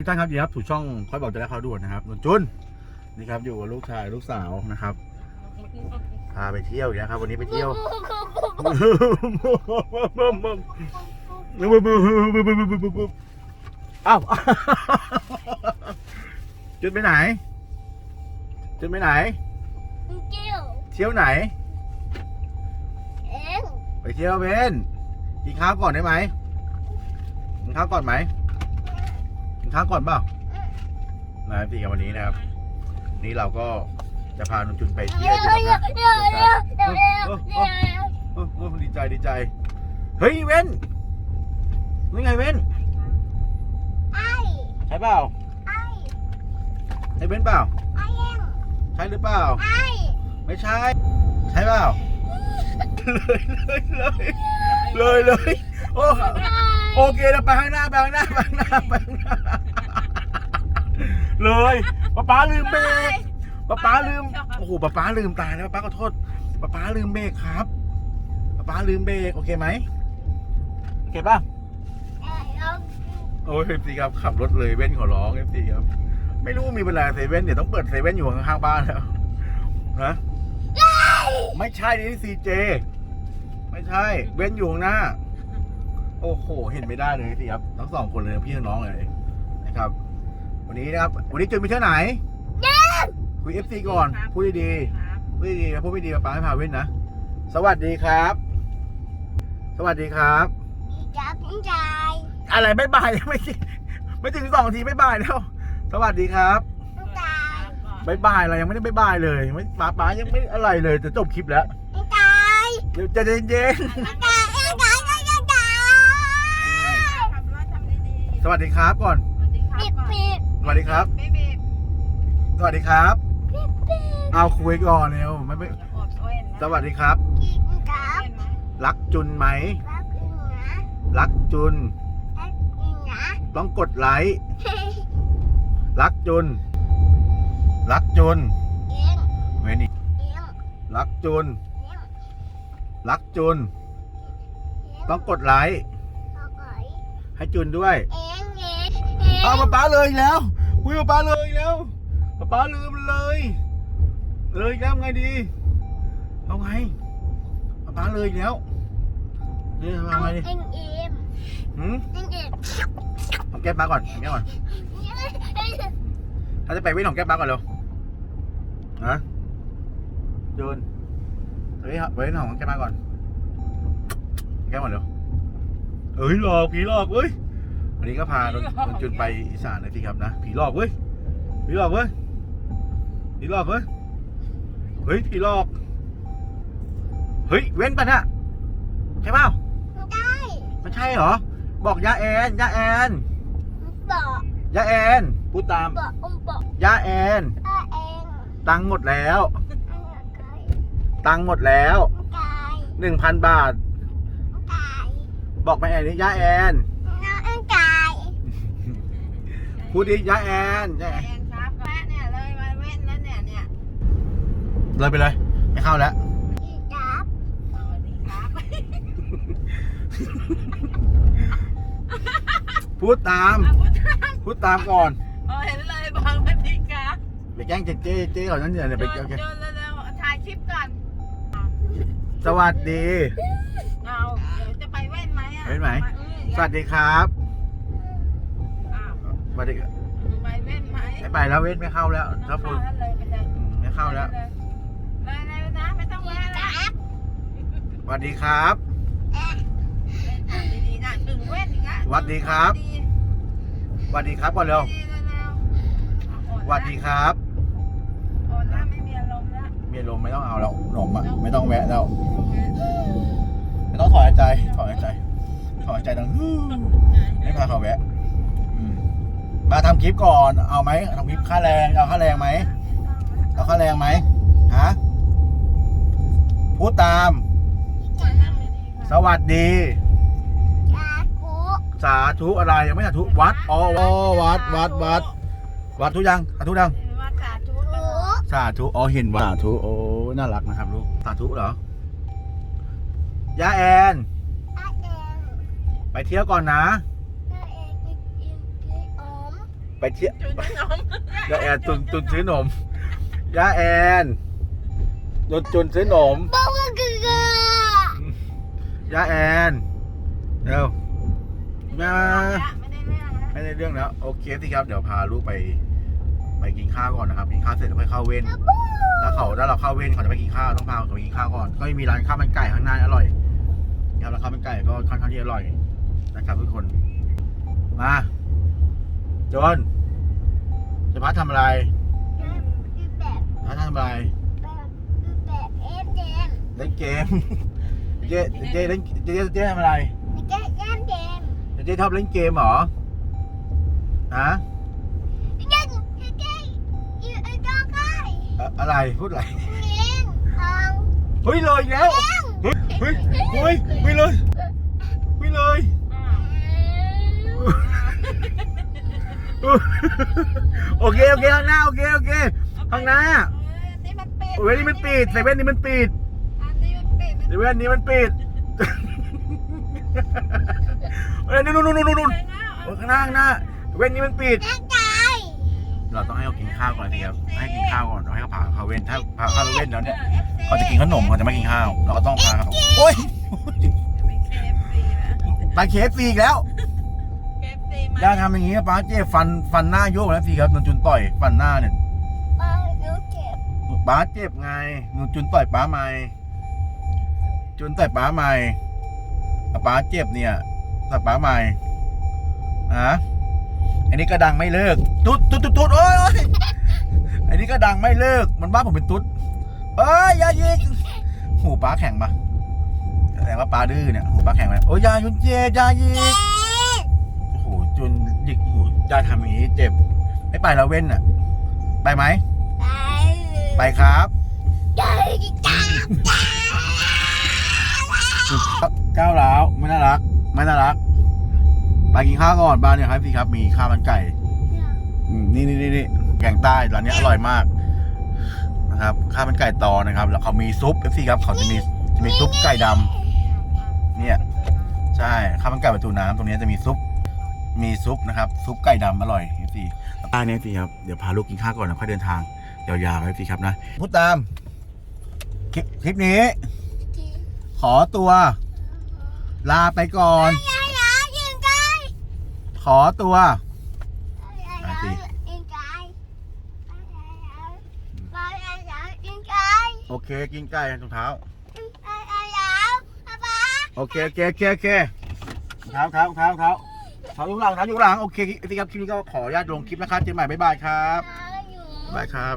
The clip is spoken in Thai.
ทุกท่านครับยินดีครับถูกช่องค่อยบอกจะได้เขาด่วนนะครับนนจุนนี่ครับอยู่กับลูกชายลูกสาวนะครับพาไปเที่ยวอีกแล้วครับวันนี้ไปเที่ยวอ้าวจุนไปไหน จุนไปไหนเกี่ยวเที่ยวไหนเองไปเที่ยวเบนกินข้าวก่อนได้ไหมกินข้าวก่อนไหมกิ นข้าวก่อนเปล่านะครับพี่กับวันนี้นะครับ นี่เราก็จะพานนจุนไปเที่เดี๋ยยววกันเดี๋ยวนะเดี๋ยวเดี๋ยวเดี๋ยวเดี๋ยวเดี๋ยวโอ้โอ้ดีใจดีใจ เฮ้ยเว้นนี่ไงเว้นไอ้ใช่เปล่าไอ้ใช่เว้นเปล่าไอ้เองใช่หรือเปล่าไอ้ไม่ใช่ ใช่เปล่าเลยเลยเลยเลยเลยโอ้โอเคเราไปข้างหน้าไปข้างหน้าไปข้างหน้าไปข้างหน้า เลยป๊าป๊าลืมเบรกป๊าป๊าลืมโอ้โหป๊าป๊าลืมตายแล้วป๊าป๊าขอโทษป๊าป๊าลืมเบรกครับป๊าป๊าลืมเบรกโอเคไหมโอเคป่ะโอ้ยเอฟซีครับขับรถเลยเว้นขอร้องเอฟซีครับ ไม่รู้ว่ามีเวลาเซเว่นเดี๋ยวต้องเปิดเซเว่นอยู่ข้างๆบ้านแล้วนะไม่ใช่นี่ซีเจไม่ใช่ เว้นอยู่ข้างหน้า โอ้โห เห็นไม่ได้เลยสิครับทั้งสองคนเลยพี่ทั้งน้องเลยนะครับ วันนี้นะครับ วันนี้จุนไปเที่ยวไหนคุยเอฟซีก่อน พูดดีๆพูดดีๆนะพูดไม่ดีป้าให้พาเว้นนะ สวัสดีครับ สวัสดีครับจับใจอะไรไม่บายไม่ไม่ถึงสองทีไม่บายแล้ว สวัสดีครับตายบายบายอะไรยังไม่ได้บายบายเลยไม่ป้าป้ายังไม่อะไรเลยจะจบคลิปแล้วตายเดี๋ยวใจะเย็นตายตายตายตายตายขับรถทำดีๆสวัสดีครับก่อน วัสดีครับ ไม่บีบสวัสดีครับปิดปิดเอาคุยก่อนเร็วไม่ไม่อดโอ้ยนะสวัสดีครับ กินกับเห็นไหมรักจุนไหม รักอินนะรักจุน รักอินนะต้องกดไลค์รักจุน รักจุนเองเวยนี่เองรักจุน เองรักจุน ต้องกดไลค์เอาไปให้จุนด้วยเองเองเองเอาป้าป้าเลยอีกแล้ว คุยป้าป้าเลยอีกแล้วป้าป้าลืมเลย เลยอีกแล้วไงดี เอาไงป้าป้าเลยอีกแล้วนี่เอาเอาไงดีเองเองหืมเองเองเอาแก้มป้าก่อนเอาแก้มก่อนถ้าจะไปวิ่งของแก้มป้าก่อนเร็วนะโยนเฮ้ยไปวิ่งของแก้มป้าก่อน แก้มก่อนเร็วเอ้ยหลอกผีหลอกเว้ย วันนี้ก็พาโดนโดนจุนไปอีสานเลยสิครับนะผีหลอกเว้ยผีหลอกเว้ยผีหลอกเว้ยเฮ้ยผีหลอกเฮ้ยเว้นปะเนี่ยใช่เปล่าได้ไม่ใช่เหรอบอกยาแอนยาแอนบอกยาแอนพูดตามบอกอุ้มบอกยาแอนถ้าเองตังค์หมดแล้วอันกายตังค์หมดแล้วกายหนึ่งพันบาทกายบอกแม่แอนนี่ยาแอนน้องกาย พูดดิยาแอนยาแอแอนนครับแม่เนี่ยเลยมาเว้นแล้วเนี่ยเนี่ยเลยไปเลย ไม่เข้าแล้วอีจับสวัสดีครับ พูดตามอะพูดพูดตามก่อนเออเห็นเลยบางสวัสดีครับไปแกล้งเจ๊เจ๊เจ๊ก่อนนั่นเดี๋ยวเดิไปนแกล้งเดินเร็วๆถ่ายคลิปก่อนสวัสดี เอาเดี๋ยวจะไปเว้นไหมอะเว้นไหม อืมสวัสดีครับอ้าว สวัสดีไปเว้นไหมไม่ไปแล้วเว้นไม่เข้าแล้วน้ถ้าองพูเข้าดแล้วเลยไปเลยอืมไม่เข้าแล้วเลยเลยนะไม่ต้องแวะแล้วสวัสดีครับดีๆนะถึงเว้นอีกแล้วสวัสดีครับสวัสดีครับก่อนเร็วดีๆเร็วๆสวัสดีครับโอนแล้วไม่มีอารมณ์แล้วมีลมไม่ต้องเอาแล้วหนมอะไม่ต้องแวะแล้วไม่ต้องถอนหายใจถอนหายใจถอนหายใจดังฮึ่มไม่พาเขาแวะอืม มาทำคลิปก่อนเอาไหมทำคลิปค่าแรงเอาค่าแรงไหมเอาค่าแรงไหมฮะพูดตาม สวัสดีจากุสาธุอะไรยังไม่สาธุวัดอ๋ออ๋อวัดวัดวัด วัดทุกยังสาธุยังวัดสาธุกุสาธุอ๋อเห็นว่าสาธุโอ้น่ารักนะครับลูกสาธุเหรอยาแอนอาเองไปเที่ยวก่อนนะ ไปเที่ยวจุนขนมย่าแอนตุนตุนซื้อนมย่าแอนตุนตุนซื้อนมบอกว่าคือย่าแอนเร็วมาไม่ได้เรื่องนะไม่ได้เรื่องแล้วโอเคสิครับเดี๋ยวพาลูกไป ไปกินข้าวก่อนนะครับกินข้าวเสร็จแล้วค่อยเข้าเว้นแล้วเขาถ้าเราเข้าเว้นเขาจะไปกินข้าวต้องพาเขาไปกินข้าวก่อนก็มีร้านข้าวมันไก่ข้างหน้าอร่อยนะครับแล้วข้าวมันไก่ก็ค่อนข้างที่อร่อยนะครับทุกคนมา จนจะพัดทำอะไรแบบพัดทำอะไรแบบเอฟเดมเล่นเกม เจ๊เจ๊เล่นเจ๊เจ๊ทำอะไรแก้แก้มเดมเจ๊ชอบเล่นเกมเหรอฮะแก้แก้อยู่ไอ้จ้องใกล้อะอะไรพูดอะไรเลี้ยงทองเฮ้ยเลยอีกแล้วเฮ้ยเฮ้ยเฮ้ยเฮ้ยเลยเฮ้ยเลย โอเคโอเคข้างหน้าโอเคโอเคข้างหน้านี่มันปิดเว้ยนี่มันปิดเซเว่นนี่มันปิดอันนี้มันปิดเซเว่นนี่มันปิดเฮ้ยนู่นนู่นนู่นนู่นนู่นเออข้างหน้าข้างหน้าเซเว่นนี่มันปิดแก้ใจเราต้องให้เขากินข้าวก่อนสิครับให้กินข้าวก่อนเราให้เขาพาเขาเว้นถ้าพาเข้าเว้นแล้วเนี่ยเขาจะกินขนมเขาจะไม่กินข้าว เราก็ต้องพาเขาโอ้ยไม่เคฟซีนะไปเคฟซีอีกแล้วเค ฟซีมาย่าทำอย่างนี้ป้าเจ๊ฟันฟันหน้าโยกแล้วสิครับนนจุนต่อยฟันหน้าเนี่ยเออหนูเจ็บป้าเจ็บไงนนจุนต่อยป้าใหม่จุนต่อยป้าใหม่ป้าเจ็บเนี่ยต่อยป้าใหม่อะอันนี้ก็ดังไม่เลิกตุ๊ดตุ๊ดตุ๊ดตุ๊ดโอ้ยโอ้ยอันนี้ก็ดังไม่เลิกมันบ้าผมเป็นตุ๊ดเอ้ยอย่ายิงหูป้าแข็งปะแสดงว่าป้าดื้อเนี่ยหูป้าแข็งไหมโอ้ยอยายุนเจอยายิงโอ้โหจนหยิ กหูยายทำอย่างนี้เจ็บ ไม่ไปแล้วเว้นอะ ไปไหม ไปไปครับใจจ้าก้าวร้าวไม่น่ารัก ไม่น่ารัก ไปกินข้าวก่อนบ้านเนี่ยครับพี่ครับ มีข้าวมันไก่อืมนี่นี่นี่นี่แกงใต้ร้านนี้อร่อยมากนะครับข้าวมันไก่ตอนะครับ แล้วเขามีซุปเอฟซีครับ เขาจะมีจะมีซุปไก่ดำเนี่ย ใช่ข้าวมันไก่ประตูน้ำตรงนี้จะมีซุป มีซุปนะครับ ซุปไก่ดำอร่อยเอฟซีอ่าเนี่ยสิครับ เดี๋ยวพาลูกกินข้าวก่อนแล้วค่อยเดินทางยาวๆเอฟซีครับนะ พูดตาม คลิปคลิปนี้ ขอตัว ลาไปก่อนยายยายยิงไกขอตัวยายยายยิงไกยายยายยายยิงไกโอเค กินไก่รองเท้ายายยายยายป๊าป๊าโอเคโอเคโอเคโอเครองเท้าเท้ารองเท้ารองเท้า เท้าอยู่ข้างหลังเท้าอยู่ข้างหลังโอเคสิครับคลิปนี้ก็ขออนุญาตลงคลิปนะครับเจอกันใหม่บ๊ายบายครับอยู่ บ๊ายบายครับ